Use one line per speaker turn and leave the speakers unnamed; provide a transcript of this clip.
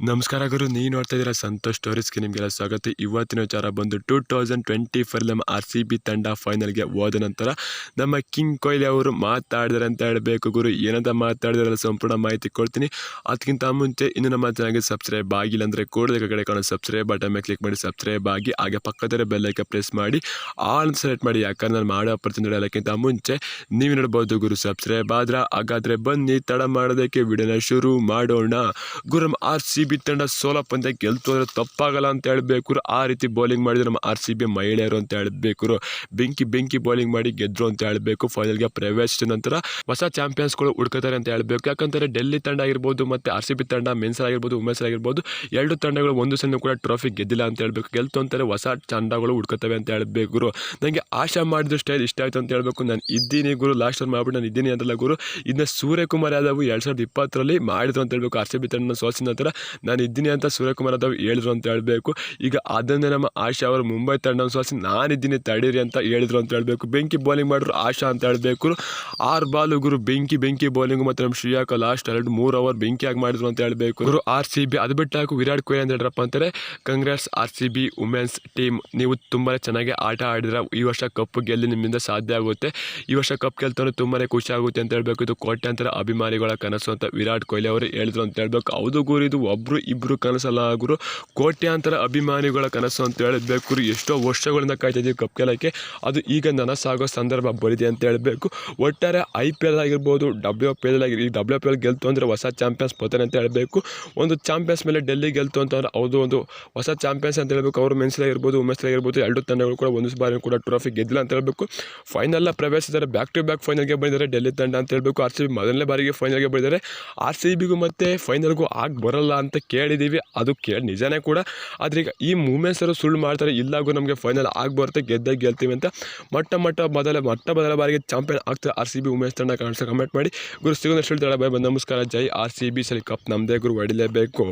ನಮಸ್ಕಾರ ಗುರು, ನೀವು ನೋಡ್ತಾ ಇದ್ದೀರಾ ಸಂತೋಷ್ ಸ್ಟೋರೀಸ್ಗೆ ನಿಮಗೆಲ್ಲ ಸ್ವಾಗತ. ಇವತ್ತಿನ ವಿಚಾರ ಬಂದು ಟೂ ತೌಸಂಡ್ ಟ್ವೆಂಟಿ ಫೋರ್ ನಮ್ಮ ಆರ್ ಸಿ ಬಿ ತಂಡ ಫೈನಲ್ಗೆ ಹೋದ ನಂತರ ನಮ್ಮ ಕಿಂಗ್ ಕೊಹ್ಲಿ ಅವರು ಮಾತಾಡಿದಾರೆ ಅಂತ ಹೇಳಬೇಕು ಗುರು. ಏನಂತ ಮಾತಾಡಿದಾರಲ್ಲ ಸಂಪೂರ್ಣ ಮಾಹಿತಿ ಕೊಡ್ತೀನಿ. ಅದಕ್ಕಿಂತ ಮುಂಚೆ ಇನ್ನು ನಮ್ಮ ಚಾನಲ್ಗೆ ಸಬ್ಸ್ಕ್ರೈಬ್ ಆಗಿಲ್ಲ ಅಂದರೆ ಕೂಡಲೇ ಕಡೆ ಕಾಣೋ ಸಬ್ಸ್ಕ್ರೈಬ್ ಬಟನ್ ಮೇಲೆ ಕ್ಲಿಕ್ ಮಾಡಿ ಸಬ್ಸ್ಕ್ರೈಬ್ ಆಗಿ, ಹಾಗೆ ಪಕ್ಕದಲ್ಲೇ ಬೆಲ್ಲೈಕ ಪ್ರೆಸ್ ಮಾಡಿ ಆಲ್ ಸೆಲೆಕ್ಟ್ ಮಾಡಿ. ಯಾಕಂದ್ರೆ ನಾನು ಮಾಡೋ ಅಪರ್ಚುನಿಟಿ ಹೇಳೋಕ್ಕಿಂತ ಮುಂಚೆ ನೀವು ನೋಡ್ಬೋದು ಗುರು ಸಬ್ಸ್ಕ್ರೈಬ್ ಆದ್ರೆ ಹಾಗಾದರೆ ಬನ್ನಿ, ತಡ ಮಾಡೋದಕ್ಕೆ ವಿಡಿಯೋನ ಶುರು ಮಾಡೋಣ. ಗುರು ಆರ್ ಸಿ ಬಿ ತಂಡ ಸೋಲ ಪಂದ್ಯ ಗೆಲ್ತು ಅಂದ್ರೆ ತಪ್ಪಾಗಲ್ಲ ಅಂತ ಹೇಳ್ಬೇಕು ಆ ರೀತಿ ಬೌಲಿಂಗ್ ಮಾಡಿದ್ರು ನಮ್ಮ ಆರ್ ಸಿ ಬಿ ಮಹಿಳೆಯರು ಅಂತ ಹೇಳ್ಬೇಕು ಬೆಂಕಿ ಬೆಂಕಿ ಬೌಲಿಂಗ್ ಮಾಡಿ ಗೆದ್ರು ಅಂತ ಹೇಳ್ಬೇಕು. ಫೈನಲ್ಗೆ ಪ್ರವೇಶಿಸಿದ ನಂತರ ಹೊಸ ಚಾಂಪಿಯನ್ಸ್ಗಳು ಹುಡ್ಕೋತಾರೆ ಅಂತ ಹೇಳ್ಬೇಕು. ಯಾಕಂದ್ರೆ ಡೆಲ್ಲಿ ತಂಡ ಆಗಿರ್ಬೋದು ಮತ್ತೆ ಆರ್ ಸಿ ಬಿ ತಂಡ, ಮೆನ್ಸ್ ಆಗಿರ್ಬೋದು ವುಮೆನ್ಸ್ ಎರಡು ತಂಡಗಳು ಒಂದು ಸಣ್ಣ ಕೂಡ ಟ್ರಾಫಿ ಗೆದ್ದಿಲ್ಲ ಅಂತ ಹೇಳ್ಬೇಕು. ಗೆಲ್ತು ಅಂತಾರೆ ಹೊಸ ತಂಡಗಳು ಹುಡ್ಕೋತವೆ ಅಂತ ಹೇಳ್ಬೇಕು ಗುರು ನನಗೆ ಆಶಾ ಮಾಡಿದ ಸ್ಟೈಲ್ ಇಷ್ಟ ಆಯ್ತು ಅಂತ ಹೇಳ್ಬೇಕು. ನಾನು ಇದ್ದೀನಿ ಗುರು ಲಾಸ್ಟ್ ಟೈಮ್ ಮಾಡ್ಬಿಟ್ಟು ನಾನು ಇದ್ದೀನಿ ಅಂತಲ್ಲ ಗುರು. ಇದನ್ನ ಸೂರ್ಯಕುಮಾರ್ ಯಾದವ್ ಎರಡು ಸಾವಿರದ ಇಪ್ಪತ್ತರಲ್ಲಿ ಮಾಡಿದ್ರು ಅಂತ ಹೇಳ್ಬೇಕು. ಆರ್ ಸಿ ಬಿ ತಂಡ ಸೋಲ್ಸಿದ ನಂತರ ನಾನು ಇದ್ದೀನಿ ಅಂತ ಸೂರ್ಯಕುಮಾರ್ ಯಾದವ್ ಹೇಳಿದ್ರು ಅಂತ ಹೇಳಬೇಕು. ಈಗ ಅದನ್ನೇ ನಮ್ಮ ಆಶಾ ಅವರು ಮುಂಬೈ ತಂಡ ಸೋಲಿಸಿ ನಾನಿದ್ದೀನಿ ತಡೀರಿ ಅಂತ ಹೇಳಿದ್ರು ಅಂತ ಹೇಳಬೇಕು. ಬೆಂಕಿ ಬೌಲಿಂಗ್ ಮಾಡಿದ್ರು ಆಶಾ ಅಂತ ಹೇಳಬೇಕು. ಆರು ಬಾಲು ಗುರು ಬೆಂಕಿ ಬೆಂಕಿ ಬೌಲಿಂಗ್ ಮತ್ತು ನಮ್ಮ ಶ್ರೀಯಾಕ ಲಾಸ್ಟ್ ಎರಡು ಮೂರು ಅವರ್ ಬೆಂಕಿಯಾಗಿ ಮಾಡಿದ್ರು ಅಂತ ಹೇಳಬೇಕು. ಗುರು ಆರ್ ಸಿ ಬಿ, ಅದು ಬಿಟ್ಟು ಹಾಕು ವಿರಾಟ್ ಕೊಹ್ಲಿ ಅಂತ ಹೇಳ್ರಪ್ಪ ಅಂತಾರೆ. Congrats R C B women's team ನೀವು ತುಂಬಾ ಚೆನ್ನಾಗಿ ಆಟ ಆಡಿದ್ರೆ ಈ ವರ್ಷ ಕಪ್ ಗೆಲ್ಲಿ ನಿಮ್ಮಿಂದ ಸಾಧ್ಯ ಆಗುತ್ತೆ. ಈ ವರ್ಷ ಕಪ್ ಗೆಲ್ತಾರೆ ತುಂಬಾ ಖುಷಿ ಆಗುತ್ತೆ ಅಂತ ಹೇಳ್ಬೇಕು. ಇದು ಕೋಟ್ಯಾಂತರ ಅಭಿಮಾನಿಗಳ ಕನಸು ಅಂತ ವಿರಾಟ್ ಕೊಹ್ಲಿ ಅವರು ಹೇಳಿದ್ರು ಅಂತ ಹೇಳ್ಬೇಕು. ಹೌದು ಗುರು, ಇದು ಒಬ್ರು ಇಬ್ಬರು ಕನಸಲ್ಲ ಆಗರು ಕೋಟ್ಯಾಂತರ ಅಭಿಮಾನಿಗಳ ಕನಸು ಅಂತ ಹೇಳಬೇಕು. ಎಷ್ಟೋ ವರ್ಷಗಳಿಂದ ಕಾಯ್ತಿದ್ದೀವಿ ಕಪ್ ಗೆಲ್ಲಕ್ಕೆ. ಅದು ಈಗ ನನಸಾಗೋ ಸಂದರ್ಭ ಬರಿದೆ ಅಂತ ಹೇಳಬೇಕು. ಒಟ್ಟಾರೆ ಐ ಪಿ ಎಲ್ ಆಗಿರ್ಬೋದು ಡಬ್ಲ್ಯೂ ಪಿ ಎಲ್ ಆಗಿರ್ಬೋದು, ಈ ಡಬ್ಲ್ಯೂ ಪಿ ಎಲ್ ಗೆಲ್ತು ಅಂದರೆ ಹೊಸ ಚಾಂಪಿಯನ್ಸ್ ಬರ್ತಾರೆ ಅಂತ ಹೇಳಬೇಕು. ಒಂದು ಚಾಂಪಿಯನ್ಸ್ ಮೇಲೆ ಡೆಲ್ಲಿ ಗೆಲ್ತು ಅಂತಂದ್ರೆ ಹೌದು, ಒಂದು ಹೊಸ ಚಾಂಪಿಯನ್ಸ್ ಅಂತ ಹೇಳಬೇಕು. ಅವರು ಮೆನ್ಸ್ಲಾಗಿರ್ಬೋದು ಆಗಿರ್ಬೋದು ವುಮೆನ್ಸ್ ಆಗಿರ್ಬೋದು, ಎರಡು ತಂಡಗಳು ಕೂಡ ಒಂದು ಬಾರಿ ಕೂಡ ಟ್ರೋಫಿ ಗೆದ್ದಿಲ್ಲ ಅಂತ ಹೇಳಬೇಕು. ಫೈನಲ್ ಪ್ರವೇಶಿಸಿದರೆ ಬ್ಯಾಕ್ ಟು ಬ್ಯಾಕ್ ಫೈನಲ್ಗೆ ಬಂದಿದ್ದಾರೆ ಡೆಲ್ಲಿ ತಂಡ ಅಂತ ಹೇಳಬೇಕು. ಆರ್ ಸಿ ಬಿ ಮೊದಲನೇ ಬಾರಿಗೆ ಫೈನಲ್ಗೆ ಬಂದಿದ್ದಾರೆ. ಆರ್ ಸಿ ಬಿಗೂ ಮತ್ತು ಫೈನಲ್ಗೂ ಆಗಿ ಬರಲ್ಲ ಅಂತ ಕೇಳಿದ್ದೀವಿ ಅದು ಕೇಳಿ ನಿಜನೇ ಕೂಡ. ಆದರೆ ಈಗ ಈ ಮೂಮೆಂಟ್ಸರು ಸುಳ್ಳು ಮಾಡ್ತಾರೆ, ಇಲ್ಲಾಗೂ ನಮಗೆ ಫೈನಲ್ ಆಗಿ ಬರುತ್ತೆ ಗೆದ್ದೇ ಗೆಲ್ತೀವಿ ಅಂತ. ಮೊಟ್ಟ ಮೊಟ್ಟ ಮೊದಲ ಮೊಟ್ಟ ಮೊದಲ ಬಾರಿಗೆ ಚಾಂಪಿಯನ್ ಆಗ್ತಾರೆ ಆರ್ ಸಿ ಬಿ ಉಮೇಶ್ ತಂಡ ಕಾಣಿಸ್ತಾ ಕಮೆಂಟ್ ಮಾಡಿ. ಗುರು ಸಿಗೋದಷ್ಟು ಹೇಳ್ತಾಳೆ ಬೈ ನಮಸ್ಕಾರ. ಜೈ ಆರ್ ಸಿ ಬಿ ಸರಿ ಕಪ್ ನಮ್ಮದೇ ಗುರು ಹೊಡಿಲೇಬೇಕು